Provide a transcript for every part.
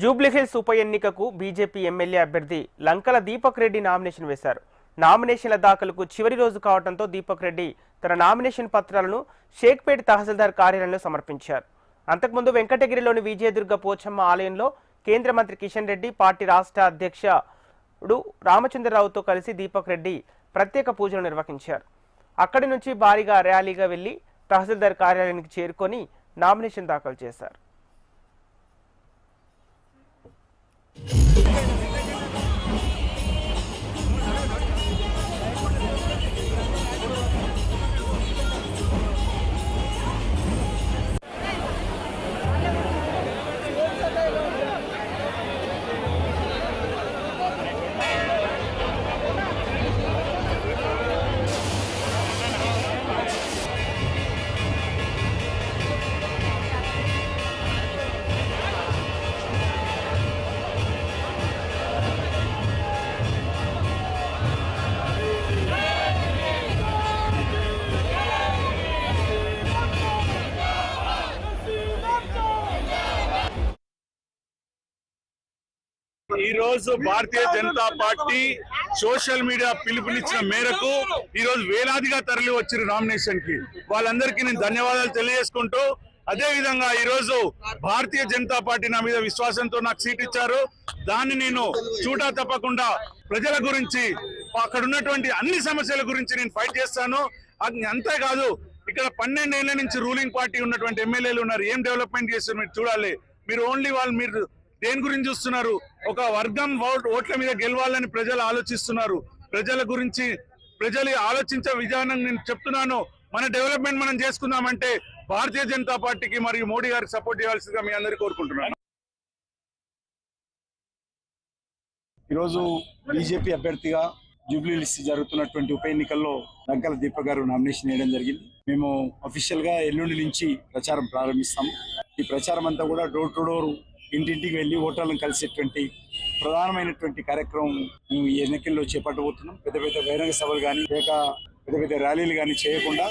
జూబ్లీహిల్స్ ఉప ఎన్నికకు BJP MLA అభ్యర్థి లంకల దీపక్ రెడ్డి నామినేషన్ వేశారు. నామినేషన్ల దాఖలకు చివరి రోజు కావడంతో దీపక్ రెడ్డి తన నామినేషన్ పత్రాలను షేక్పేట్ తహసీల్దార్ కార్యాలయంలో సమర్పించారు. అంతకుముందు వెంకటగిరిలోని విజయదుర్గ పోచమ్మ ఆలయంలో కేంద్ర మంత్రి కిషన్ రెడ్డి పార్టీ రాష్ట్ర అధ్యక్షుడు రామచంద్రరావుతో కలిసి దీపక్ రెడ్డి ప్రత్యేక పూజలు నిర్వహించారు. అక్కడి నుంచి భారీగా ర్యాలీగా వెళ్ళి తహసీల్దార్ కార్యాలయానికి చేరుకొని నామినేషన్ దాఖలు చేశారు. ఈ రోజు Bharatiya Janata Party social media పిలుపునిచ్చిన మేరకు ఈ రోజు వేలాదిగా తరలి వచ్చారు నామినేషన్కి. వాళ్ళందరికీ నేను ధన్యవాదాలు తెలియజేసుకుంటూ అదే విధంగా ఈ రోజు భారతీయ జనతా పార్టీ నా మీద విశ్వాసంతో నాకు సీట్ ఇచ్చారు. దాన్ని నేను చూటా తప్పకుండా ప్రజల గురించి అక్కడ ఉన్నటువంటి అన్ని సమస్యల గురించి నేను ఫైట్ చేస్తాను. అంతేకాదు ఇక్కడ పన్నెండేళ్ళ నుంచి రూలింగ్ పార్టీ ఉన్నటువంటి ఎమ్మెల్యేలు ఉన్నారు. ఏం డెవలప్మెంట్ చేస్తారు మీరు చూడాలి. మీరు ఓన్లీ వాళ్ళు మీరు దేని గురించి చూస్తున్నారు? ఒక వర్గం ఓట్ల మీద గెలవాలని ప్రజలు ఆలోచిస్తున్నారు. ప్రజల గురించి ప్రజలు ఆలోచించే విధానం నేను చెప్తున్నాను. మన డెవలప్మెంట్ మనం చేసుకుందామంటే భారతీయ జనతా పార్టీకి మరియు మోడీ గారికి సపోర్ట్ చేయాల్సిందిగా మీ అందరికీ కోరుకుంటున్నాను. ఈరోజు బీజేపీ అభ్యర్థిగా జూబ్లీ లిస్ట్ జరుగుతున్నటువంటి ఉప ఎన్నికల్లో నగ్గల దీప గారు నామినేషన్ వేయడం జరిగింది. మేము అఫీషియల్గా ఎల్లుండి నుంచి ప్రచారం ప్రారంభిస్తాము. ఈ ప్రచారం అంతా కూడా డోర్ టు డోర్ ఇంటింటికి వెళ్ళి ఓటర్లను కలిసేటువంటి ప్రధానమైనటువంటి కార్యక్రమం మేము ఈ ఎన్నికల్లో చేపట్టబోతున్నాం. పెద్ద పెద్ద బహిరంగ సభలు కానీ లేక పెద్ద పెద్ద ర్యాలీలు కానీ చేయకుండా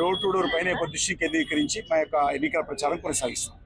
రోడ్ టు డోర్ పైన ఎక్కువ దృష్టి కేంద్రీకరించి మా యొక్క ఎన్నికల ప్రచారం కొనసాగిస్తాం.